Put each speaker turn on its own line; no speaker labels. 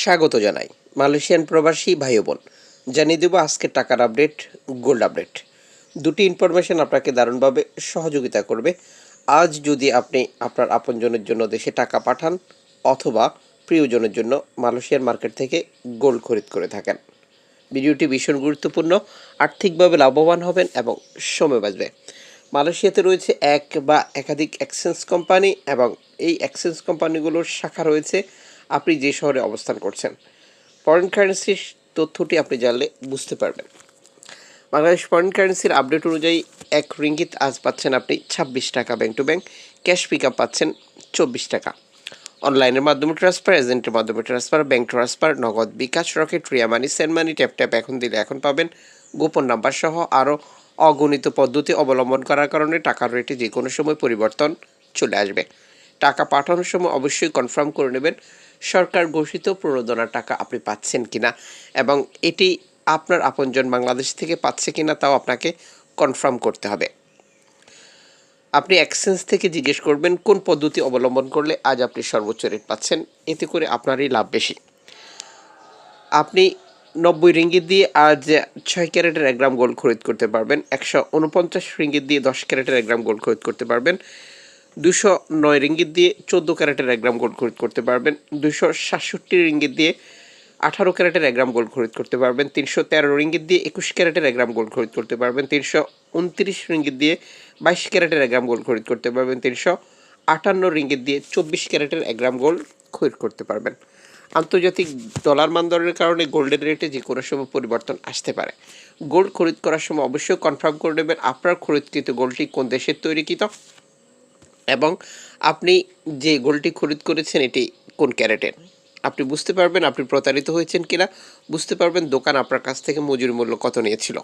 স্বাগত জানাই মালয়েশিয়ান প্রবাসী ভাই বোন জানিয়ে দেবো আজকে টাকার আপডেট, গোল্ড আপডেট। দুটি ইনফরমেশন আপনাকে দারুণভাবে সহযোগিতা করবে। আজ যদি আপনি আপনার আপনজনের জন্য দেশে টাকা পাঠান অথবা প্রিয়জনের জন্য মালয়েশিয়ার মার্কেট থেকে গোল্ড খরিদ করে থাকেন। ভিডিওটি ভীষণ গুরুত্বপূর্ণ, আর্থিকভাবে লাভবান হবেন এবং সময় বাঁচবে। মালয়েশিয়াতে রয়েছে এক বা একাধিক এক্সচেঞ্জ কোম্পানি এবং এই এক্সচেঞ্জ কোম্পানিগুলোর শাখা রয়েছে আপনি যে শহরে অবস্থান করছেন। ফরেন কারেন্সির তথ্যটি আপনি জানলে বুঝতে পারবেন। বাংলাদেশ ফরেন কারেন্সির আপডেট অনুযায়ী এক রিঙ্গিত আজ পাচ্ছেন আপনি ছাব্বিশ টাকা bank to bank cash pick up পাচ্ছেন চব্বিশ টাকা। অনলাইনের মাধ্যমে ট্রান্সফার এজেন্টের মাধ্যমে transfer bank transfer Nagad bKash Rocket Ria money send money tap tap এখন দিলে এখন পাবেন গোপন নাম্বার সহ আরও অগণিত পদ্ধতি অবলম্বন করার কারণে টাকার রেটে যে কোনো সময় পরিবর্তন চলে আসবে। টাকা পাঠানোর সময় অবশ্যই কনফার্ম করে নেবেন সরকার ঘোষিত প্রণোদনার টাকা আপনি পাচ্ছেন কিনা এবং এটি আপনার আপনজন বাংলাদেশ থেকে পাচ্ছে কিনা তাও আপনাকে কনফার্ম করতে হবে। আপনি এক্সচেঞ্জ থেকে জিজ্ঞেস করবেন, কোন পদ্ধতি অবলম্বন করলে আজ আপনি সর্বোচ্চ রেট পাচ্ছেন? এতে করে আপনারই লাভ বেশি। আপনি নব্বই রিঙ্গিত দিয়ে আজ ছয় ক্যারেটের এক গ্রাম গোল্ড খরিদ করতে পারবেন, একশো উনপঞ্চাশ রিঙ্গিত দিয়ে দশ ক্যারেটের এক গ্রাম গোল্ড খরিদ করতে পারবেন দুশো নয় রিঙ্গিত দিয়ে চোদ্দ ক্যারেটের এক গ্রাম গোল্ড খরিদ করতে পারবেন। দুশো সাতষট্টি রিঙ্গিত দিয়ে আঠারো ক্যারেটের এক গ্রাম গোল্ড খরিদ করতে পারবেন। তিনশো তেরো রিঙ্গিত দিয়ে একুশ ক্যারেটের এক গ্রাম গোল্ড খরিদ করতে পারবেন। তিনশো উনত্রিশ রিঙ্গিত দিয়ে বাইশ ক্যারেটের এক গ্রাম গোল্ড খরিদ করতে পারবেন। তিনশো আটান্ন রিঙ্গিত দিয়ে চব্বিশ ক্যারেটের এক গ্রাম গোল্ড খরিদ করতে পারবেন। আন্তর্জাতিক ডলার মানদণ্ডের কারণে গোল্ডের রেটে যে কোনো সময় পরিবর্তন আসতে পারে। গোল্ড খরিদ করার সময় অবশ্যই কনফার্ম করে নেবেন আপনার খরিদকৃত গোল্ডটি কোন দেশের তৈরিকৃত। এবং আপনি যে গোলটি খরিদ করেছেন, এটি কোন ক্যারেটের? আপনি বুঝতে পারবেন আপনি প্রতারিত হয়েছেন কিনা, বুঝতে পারবেন দোকান আপনার কাছ থেকে মজুরি মূল্য কত নিয়েছিল।